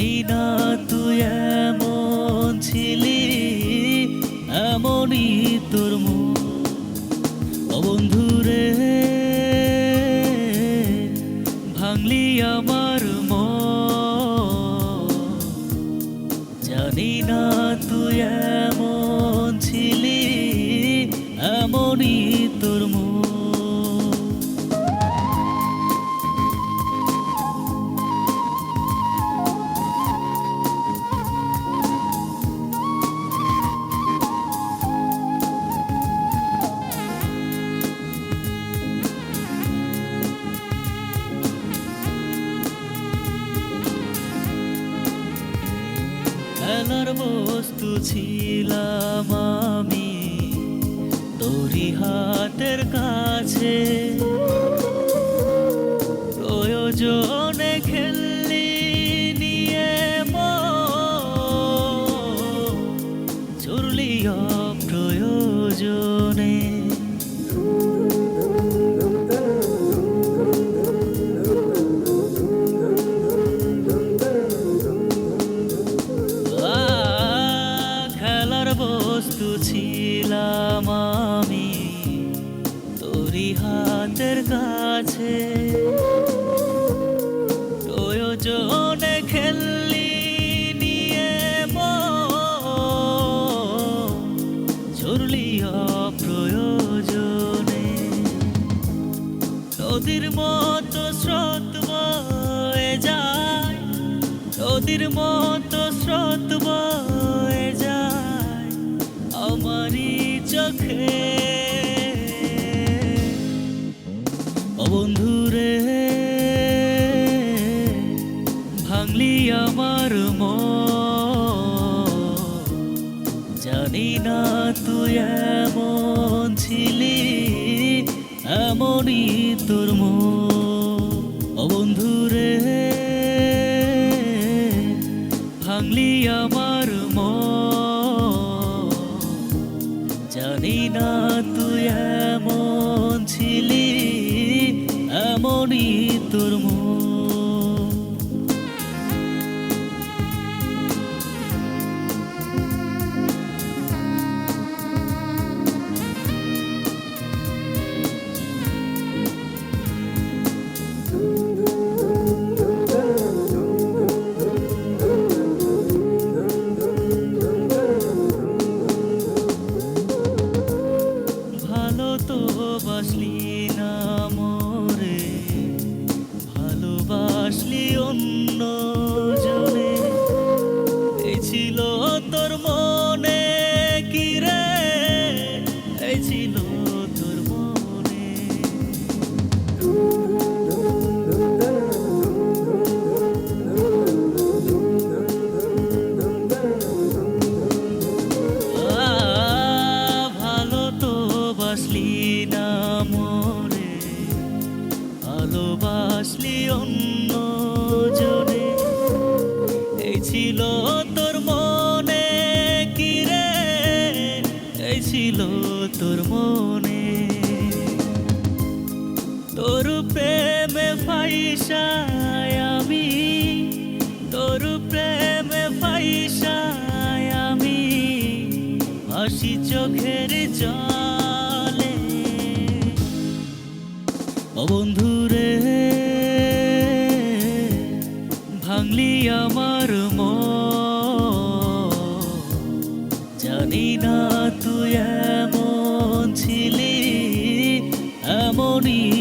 জানি না তুই এমন ছিলি এমনই তোর বন্ধুরে ভাঙলি আমার খেলার বস্তু ছিলাম আমি তোরি হাতের কাছে। কাছে। প্রয়োজনে খেললি নিয়ে ঝরলি অপ্রয়োজনে। নদীর মতো স্রোত বয়ে যায়। নদীর মতো স্রোত বয়ে যায়। আমারই চোখে জানি না তুই এমন ছিলি, এমনই তোর ও বন্ধুরে ভাঙলি আমার মন। জানি না তুই এমন ছিলি, এমনই তোর মন। ভালোবাসলি অন্য জনে এই ছিল তোর মনে কি রে? এই ছিল তোর মনে। তোর প্রেমে ফাইসায় আমি, তোর প্রেমে ফাইসায় আমি, হাসি চোখের জলে। ও বন্ধুরে ভাঙলি আমার জানি না তুই এমন ছিলি এমনই